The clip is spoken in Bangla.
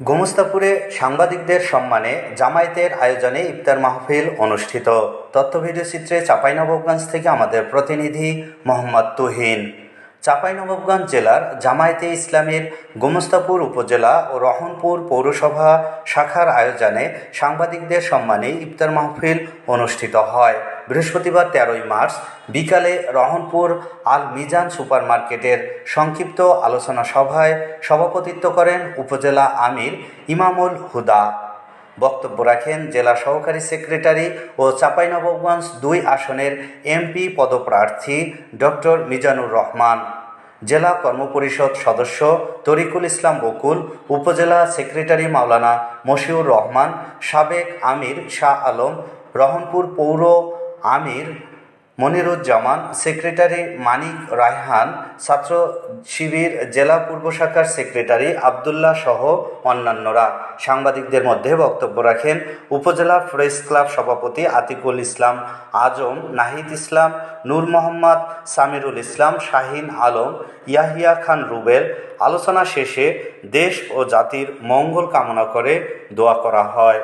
গোমস্তাপুরে সাংবাদিকদের সম্মানে জামায়াতের আয়োজনে ইফতার মাহফিল অনুষ্ঠিত। তথ্য ভিডিও চিত্রে চাঁপাইনবাবগঞ্জ থেকে আমাদের প্রতিনিধি মোহাম্মদ তুহিন। চাঁপাইনবাবগঞ্জ জেলার জামায়াতে ইসলামের গোমস্তাপুর উপজেলা ও রহনপুর পৌরসভা শাখার আয়োজনে সাংবাদিকদের সম্মানে ইফতার মাহফিল অনুষ্ঠিত হয়। বৃহস্পতিবার তেরোই মার্চ বিকালে রহনপুর আল মিজান সুপারমার্কেটের সংক্ষিপ্ত আলোচনা সভায় সভাপতিত্ব করেন উপজেলা আমির ইমামুল হুদা। বক্তব্য রাখেন জেলা সহকারী সেক্রেটারি ও চাঁপাইনবাবগঞ্জ দুই আসনের এমপি পদপ্রার্থী ডক্টর মিজানুর রহমান। জেলা কর্মপরিষদ সদস্য তরিকুল ইসলাম বকুল, উপজেলা সেক্রেটারি মাওলানা মশিউর রহমান, সাবেক আমির শাহ আলম, রহনপুর পৌর আমির মনিরুজ্জামান, সেক্রেটারি মানিক রায়হান, ছাত্র শিবির, জেলা পূর্ব শাখার সেক্রেটারি আবদুল্লাহ সহ অন্যান্যরা। সাংবাদিকদের মধ্যে বক্তব্য রাখেন উপজেলা প্রেস ক্লাব সভাপতি আতিকুল ইসলাম আজম, নাহিদ ইসলাম, নূর মোহাম্মদ সামিরুল ইসলাম, শাহিন আলম, ইয়াহিয়া খান রুবেল। আলোচনা শেষে দেশ ও জাতির মঙ্গল কামনা করে দোয়া করা হয়।